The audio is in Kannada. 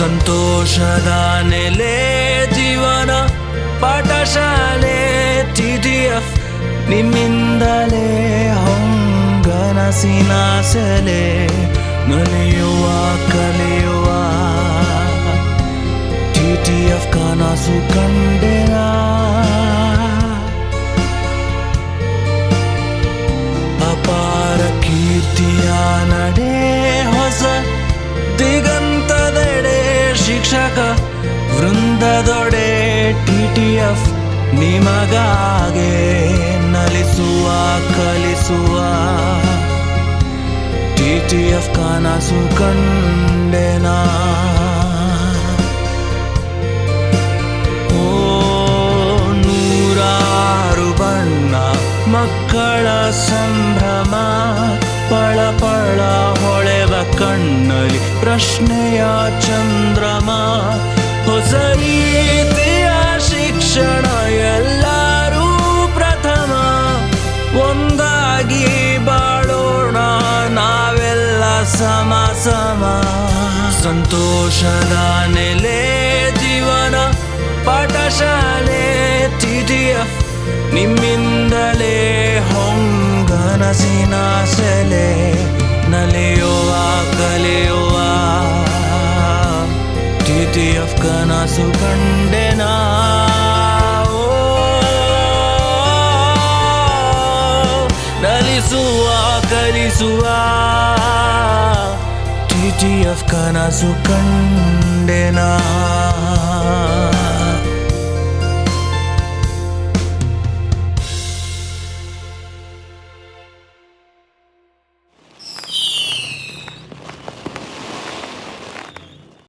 ಸಂತೋಷದ ನೆಲೆ ಜೀವನ ಪಾಠಶಾಲೆ ಟಿ ಡಿ ಎಫ್ ನಿಮ್ಮಿಂದಲೇ ಹೊಂಗನಸಿನ ಸೆಲೆ ನಲಿಯುವ ಕಲಿಯುವ ಟಿ ಟಿ ಎಫ್ ಕನಸು ಕಂಡೆನ. ಅಪಾರ ಕೀರ್ತಿಯ ನಡೆ ವೃಂದದೊಡೆ ಟಿ ಟಿ ಎಫ್ ನಿಮಗಾಗೆ ನಲಿಸುವ, ಕಲಿಸುವ. ಟಿ ಟಿ ಎಫ್ ಕನಸು ಕಂಡೆನಾ ಬಣ್ಣ ಮಕ್ಕಳ ಸಂಭ್ರಮ, ಪಳ ಪಳ ಹೊಳೆವ ಕಣ್ಣಲ್ಲಿ ಪ್ರಶ್ನೆಯ ಚಂದ್ರಮ. ಸಮ ಸಮ. ಸಂತೋಷದ ನೆಲೆ ಜೀವನ, ಪಾಠಶಾಲೆ, ಟಿ ಟಿ ಎಫ್. ನಿಮ್ಮಿಂದಲೇ ಹೊಂಗನಸಿನ ಸೆಲೆ ನಲಿಯುವ, ಕಲಿಯುವ. ಎಫ್ ಕನಸು ಕಂಡೆನಾ ನಲಿಸುವ, ಕಲಿಸುವ. ಟಿ ಟಿ ಎಫ್ ಕನಸು ಕಂಡೆನಾ